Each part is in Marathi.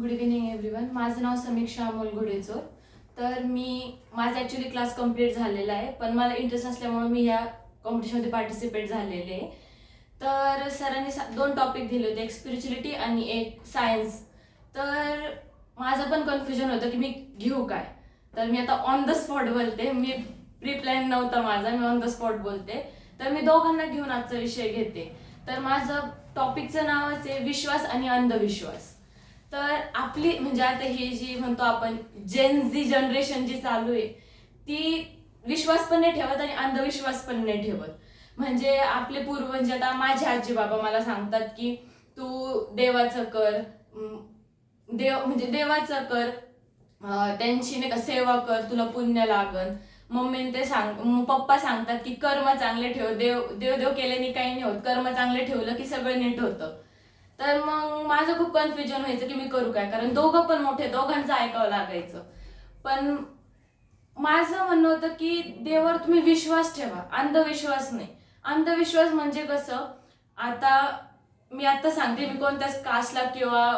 गुड इव्हिनिंग एव्हरीवन माझं नाव समीक्षा अमोल घोडेचोर. तर मी माझा ॲक्च्युली क्लास कंप्लीट झालेला आहे पण मला इंटरेस्ट असल्यामुळे मी ह्या कॉम्पिटिशनमध्ये पार्टिसिपेट झालेले आहे. तर सरांनी सा- दोन टॉपिक दिले होते एक स्पिरिच्युलिटी आणि एक सायन्स तर माझं पण कन्फ्युजन होतं की मी घेऊ काय? तर मी आता ऑन द स्पॉट बोलते. मी प्री प्लॅन नव्हता माझा मी ऑन द स्पॉट बोलते. तर मी दोघांना घेऊन आजचा विषय घेते. तर माझं टॉपिकचं नावच आहे विश्वास आणि अंधविश्वास. तर आपली म्हणजे आता ही जी म्हणतो आपण जेन झी जनरेशन जी चालू आहे ती विश्वास पण नाही ठेवत आणि अंधविश्वास पण नाही ठेवत. म्हणजे आपले पूर्वज म्हणजे आता माझे आजी बाबा मला सांगतात की तू देवाचं कर देव म्हणजे देवाचं कर त्यांची नाही का सेवा कर तुला पुण्य लागन. मम्मीने ते सांग पप्पा सांगतात की कर्म चांगले ठेव देव देव देव केल्याने काही नाही होत. कर्म चांगले ठेवलं की सगळं नीट होतं. तर मग माझं खूप कन्फ्युजन व्हायचं की मी करू काय? कारण दोघं पण मोठे दोघांचं ऐकावं लागायचं. पण माझं म्हणणं होतं की देवावर तुम्ही विश्वास ठेवा अंधविश्वास नाही. अंधविश्वास म्हणजे कसं? आता मी आता सांगते मी कोणत्याच कास्टला किंवा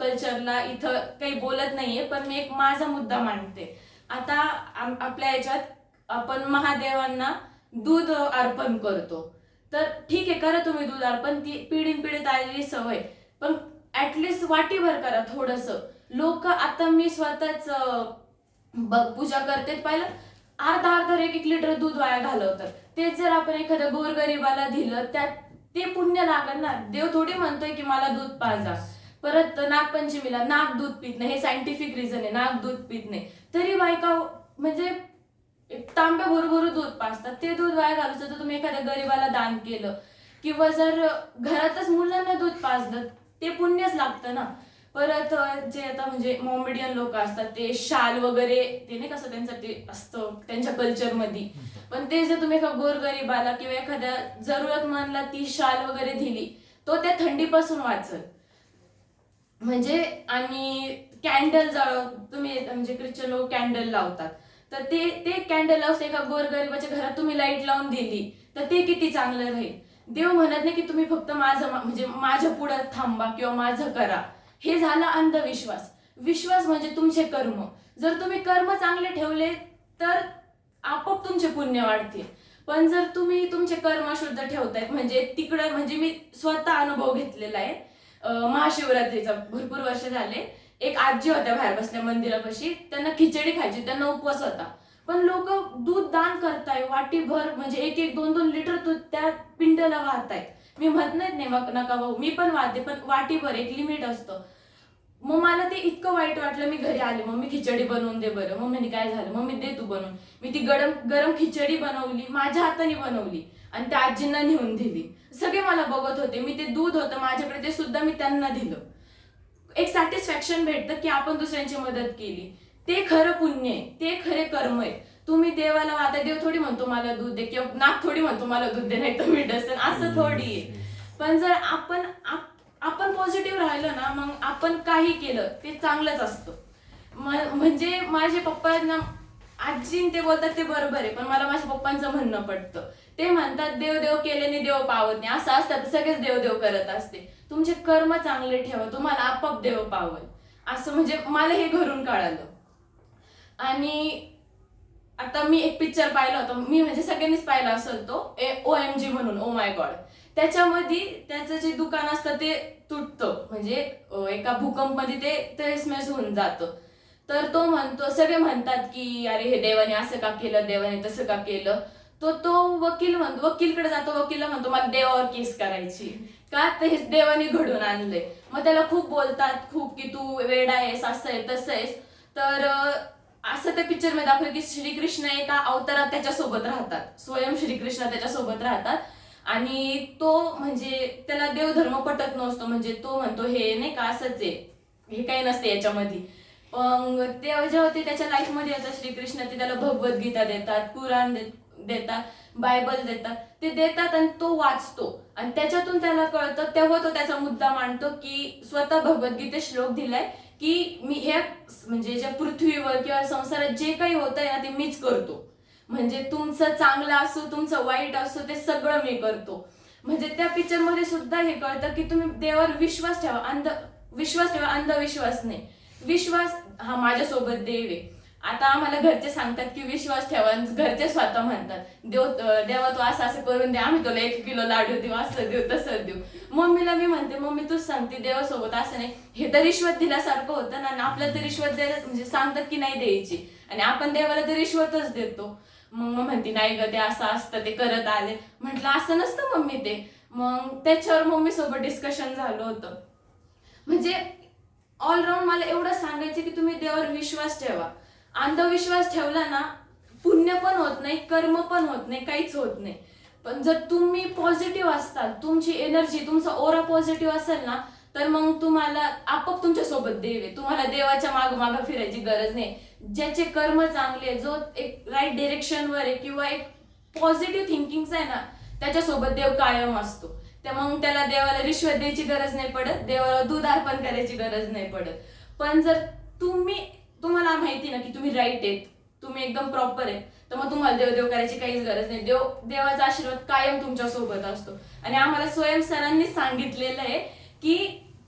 कल्चरला इथं काही बोलत नाहीये पण मी एक माझा मुद्दा मांडते. आता आपल्या याच्यात आपण महादेवांना दूध अर्पण करतो. तर ठीक आहे करा तुम्ही दूध अर्पण. ती पिढीन पिढीत आलेली सवय. पण ऍटलिस्ट वाटीभर करा थोडस. लोक आता मी स्वतःच पूजा करते पाहिलं. अर्धा अर्धा एक एक लिटर दूध वाया घालवतात. तेच जर आपण एखाद्या गोरगरिबाला दिलं त्यात ते पुण्य लागल ना. देव थोडी म्हणतोय की मला दूध पाजा. परत नागपंचमीला नाग दूध पित नाही. हे सायंटिफिक रिझन आहे. नाग दूध पित नाही. तरी बायका म्हणजे एक तांब्या भरभर दूध पाजतात. ते दूध वाया घालूचं तर तुम्ही एखाद्या गरीबाला दान केलं किंवा जर घरातच मुलांना दूध पाजलं ते पुण्यच लागतं ना. परत जे आता म्हणजे मॉमेडियन लोक असतात ते शाल वगैरे ते नाही कसं त्यांचं ते असतं त्यांच्या कल्चरमध्ये पण ते जर तुम्ही एका गोरगरीबाला किंवा एखाद्या जरूरतमंदला ती शाल वगैरे दिली तो त्या थंडीपासून वाचल. म्हणजे आणि कॅन्डल जाळ तुम्ही म्हणजे ख्रिश्चन लोक कॅन्डल लावतात. तर ते ते कॅन्डल हाऊस एका गोरगरिबाच्या घरात तुम्ही लाइट लावून दिली. तर ते किती चांगलं राहील? देव म्हणत नाही की तुम्ही फक्त माझं म्हणजे माझ्या पुढं थांबा किंवा माझं करा. हे झालं अंधविश्वास. विश्वास म्हणजे तुमचे कर्म. जर तुम्ही कर्म चांगले ठेवले तर आपोआप तुमचे पुण्य वाढतील. पण जर तुम्ही तुमचे कर्म शुद्ध ठेवतायत म्हणजे तिकडं म्हणजे मी स्वतः अनुभव घेतलेला आहे. महाशिवरात्रीचा भरपूर वर्ष झाले. एक आजी होत्या बाहेर बसल्या मंदिरापाशी. त्यांना खिचडी खायची त्यांना उपवास होता. पण लोक दूध दान करताय वाटीभर म्हणजे एक एक दोन दोन लिटर दूध त्या पिंडला वाहतायत. मी म्हणत नाही मग नका भाऊ मी पण वाहते पण वाटीभर एक लिमिट असतं. मग मला ते इतकं वाईट वाटलं मी घरी आले मग मी खिचडी बनवून दे बरं. मम्मीने काय झालं मम्मी दे तू बनवून. मी ती गरम गरम खिचडी बनवली माझ्या हाताने बनवली आणि त्या आजींना नेऊन दिली. सगळे मला बघत होते मी ते दूध होतं माझ्याकडे ते सुद्धा मी त्यांना दिलं. एक सॅटिस्फॅक्शन भेटतं की आपण दुसऱ्यांची मदत केली. ते खरं पुण्य आहे ते खरे कर्म आहे. तुम्ही देवाला आता देव थोडी म्हणतो मला दूध दे किंवा नाक थोडी म्हणतो मला दूध दे नाही तर मी डसन. असं थोडी आहे. पण जर आपण आप- आपण पॉझिटिव्ह राहिलो ना मग आपण काही केलं ते चांगलंच असतं. म्हणजे माझे पप्पांना आजी ते बोलतात ते बरोबर आहे पण मला माझ्या पप्पांचं म्हणणं पडतं ते म्हणतात देव देव केल्याने देव पावत नाही. असं असतात सगळेच देव देव करत असते. तुमचे कर्म चांगले ठेवा तुम्हाला आपोआप देव पावल. असं म्हणजे मला हे घरून कळालं. आणि आता मी एक पिक्चर पाहिला होता. मी म्हणजे सगळ्यांनीच पाहिला असेल तो ओ एम जी म्हणून ओ माय गॉड त्याच्यामध्ये त्याचं जे दुकान असतं ते तुटतं. म्हणजे एका भूकंपमध्ये ते तहसमेस होऊन जातं. तर तो म्हणतो सगळे म्हणतात की अरे हे देवाने असं का केलं? देवाने तसं का केलं? तो तो वकील म्हणतो वकीलकडे जातो वकील म्हणतो मला देवावर केस करायची. का? तर हे देवाने घडून आणलंय. मग त्याला खूप बोलतात खूप की तू वेडा आहेस असं आहे तसं आहेस. तर असं त्या पिक्चरमध्ये दाखवलं की श्रीकृष्ण एका अवतारात त्याच्यासोबत राहतात. स्वयं श्रीकृष्ण त्याच्यासोबत राहतात. आणि तो म्हणजे त्याला देवधर्म पटत नसतो. म्हणजे तो म्हणतो हे नाही का असंच आहे. हे काही नसते याच्यामध्ये. मग ते जेव्हा ते त्याच्या लाईफमध्ये येतात श्रीकृष्ण ते त्याला भगवद्गीता देतात पुराण देतात बायबल देतात ते देतात आणि तो वाचतो. आणि त्याच्यातून त्याला कळतं तेव्हा तो त्याचा मुद्दा मांडतो की स्वतः भगवद्गीते श्लोक दिलाय की मी हे म्हणजे ज्या पृथ्वीवर किंवा संसारात जे काही होत आहे ना ते मीच करतो. म्हणजे तुमचं चांगलं असो तुमचं वाईट असो ते सगळं मी करतो. म्हणजे त्या पिक्चरमध्ये सुद्धा हे कळतं की तुम्ही देवावर विश्वास ठेवा अंध विश्वास ठेवा अंधविश्वास नाही. विश्वास हा माझ्यासोबत देव आहे. आता आम्हाला घरचे सांगतात की विश्वास ठेवा घरचे स्वतः म्हणतात देव देवा तू असं असं करून दे आम्ही तुला एक किलो लाडू देऊ असं देऊ तसं देऊ. मम्मीला मी म्हणते मम्मी तूच सांगते देवासोबत असं नाही. हे तर रिश्वत दिल्यासारखं होतं ना आपल्याला तर रिश्वत द्यायला म्हणजे सांगतात की नाही द्यायची. आणि आपण देवाला तर रिश्वतच देतो. मग मग म्हणते नाही ग ते असं असतं ते करत आले. म्हटलं असं नसतं मम्मी ते. मग त्याच्यावर मम्मी सोबत डिस्कशन झालं होतं. म्हणजे ऑलराऊंड मला एवढं सांगायचं की तुम्ही देवावर विश्वास ठेवा. अंधविश्वास ठेवला ना पुण्य पण होत नाही कर्म पण होत नाही काहीच होत नाही. पण जर तुम्ही पॉझिटिव्ह असताल तुमची एनर्जी तुमचा ओरा पॉझिटिव्ह असेल ना तर मग तुम्हाला आपोआप तुमच्यासोबत देव आहे. तुम्हाला देवाच्या माग माग फिरायची गरज नाही. ज्याचे कर्म चांगले जो एक राईट डिरेक्शनवर आहे किंवा एक पॉझिटिव्ह थिंकिंगचा आहे ना त्याच्यासोबत देव कायम असतो. त्या मग त्याला देवाला रिश्वत द्यायची गरज नाही पडत देवाला दूध अर्पण करायची गरज नाही पडत. पण जर तुम्ही तुम्हाला माहिती ना की तुम्ही राईट आहेत तुम्ही एकदम प्रॉपर आहे तर मग तुम्हाला देवदेव करायची काहीच गरज नाही. देव देवाचा आशीर्वाद कायम तुमच्यासोबत असतो. आणि आम्हाला स्वयं सरांनी सांगितलेलं आहे की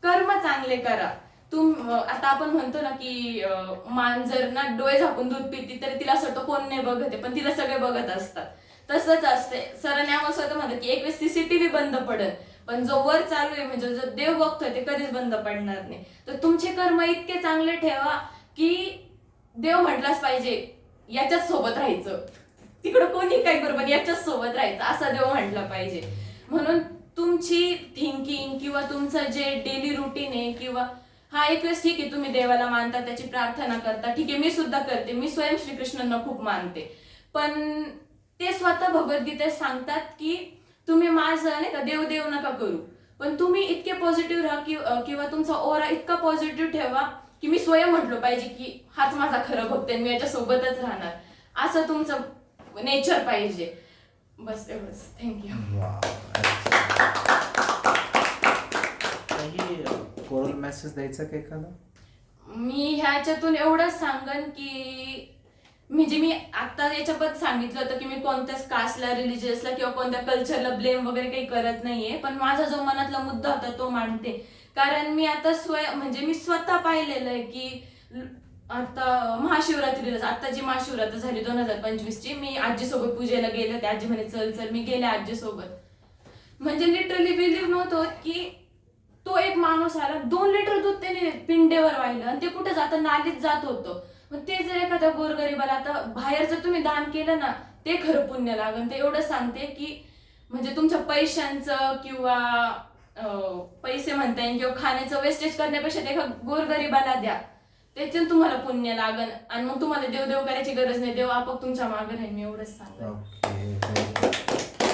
कर्म चांगले करा. तुम आता आपण म्हणतो ना की मांजर ना डोळे झाकून दूध पिती तरी तिला असं वाटतं कोण नाही बघत आहे पण तिला सगळे बघत असतात. तसंच असते. सरांनी आम्हाला स्वतः म्हणतात की एक वेळेस सीसीटीव्ही बंद पडेल. पण जो वर चालू आहे म्हणजे जो देव बघतोय ते कधीच बंद पडणार नाही. तर तुमचे कर्म इतके चांगले ठेवा की देव म्हटलाच पाहिजे याच्याच सोबत राहायचं. तिकडं कोणी काय करू पण याच्याच सोबत राहायचं असा देव म्हटला पाहिजे. म्हणून तुमची थिंकिंग किंवा तुमचं जे डेली रुटीन आहे किंवा हा एक वेळेस ठीक आहे तुम्ही देवाला मानता त्याची प्रार्थना करता ठीक आहे मी सुद्धा करते मी स्वयं श्रीकृष्णांना खूप मानते. पण ते स्वतः भगवद्गीतेत सांगतात की तुम्ही माझं नाही का देव देव नका करू. पण तुम्ही इतके पॉझिटिव्ह राहा कि- किंवा तुमचा ओरा इतका पॉझिटिव्ह ठेवा की मी स्वयं म्हटलो पाहिजे की हाच माझा खरं भक्त आहे, मी याच्या सोबतच राहणार. असं तुमचं नेचर पाहिजे. बस एवढंच. थँक्यू कोरल मेसेज द्यायचा का एखादा? मी ह्याच्यातून एवढंच सांगन की म्हणजे मी आता याच्याबद्दल सांगितलं होतं की मी कोणत्याच कास्टला रिलिजियसला किंवा कोणत्या कल्चरला ब्लेम वगैरे काही करत नाहीये. पण माझा जो मनातला मुद्दा होता तो मांडते. कारण मी आता स्वय म्हणजे मी स्वतः पाहिलेलं आहे की आता महाशिवरात्रीला आता जी महाशिवरात्र झाली दोन हजार पंचवीस ची मी आजीसोबत पूजेला गेले होते. आजी म्हणे चल चल मी गेले आजीसोबत. म्हणजे लिटरली बिलीव्ह नव्हतं की तो एक माणूस आला दोन लिटर दूध त्याने पिंडेवर वाहिलं आणि ते कुठे जातं? नालीत जात होतं. मग ते जर एखाद्या गोरगरीबाला आता बाहेर जर तुम्ही दान केलं ना ते खरं पुण्य लागन. ते एवढं सांगते की म्हणजे तुमच्या पैशांचं किंवा पैसे म्हणता येईल किंवा खाण्याचं वेस्टेज करण्यापेक्षा ते गोरगरीबाला द्या. त्याच्यात तुम्हाला पुण्य लागन. आणि मग तुम्हाला देव देव करायची गरज नाही. देव आपोआप तुमच्या मागे राहील. मी एवढंच सांगतो.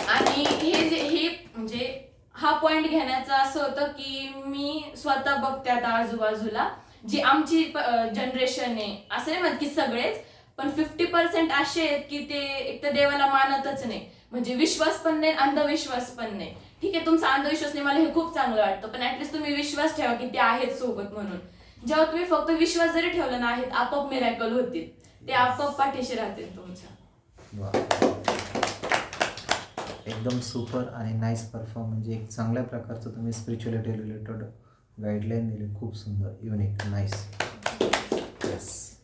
आणि हे जे हे म्हणजे हा पॉइंट घेण्याचं असं होतं की मी स्वतः बघते आता आजूबाजूला. जी आमची जनरेशन आहे. असं नाही म्हणत की सगळेच पण फिफ्टी पर्सेंट असे आहेत की ते एक तर देवाला मानतच नाही. म्हणजे विश्वास पण नाही अंधविश्वास पण नाही. ठीक आहे तुमचा अंधविश्वास नाही मला हे खूप चांगलं वाटतं पण ऍटलीस्ट तुम्ही विश्वास ठेवा की ते आहेत सोबत म्हणून. जेव्हा तुम्ही फक्त विश्वास जरी ठेवला ना आहेत आपोआप मिरॅकल होतील. ते आपोआप पाठीशी राहतील तुमच्या. एकदम सुपर आणि नाईस परफॉर्म म्हणजे एक चांगल्या प्रकारचं तुम्ही स्पिरिच्युअलिटी रिलेटेड गाईडलाईन दिली खूप सुंदर युनिक नाईस यस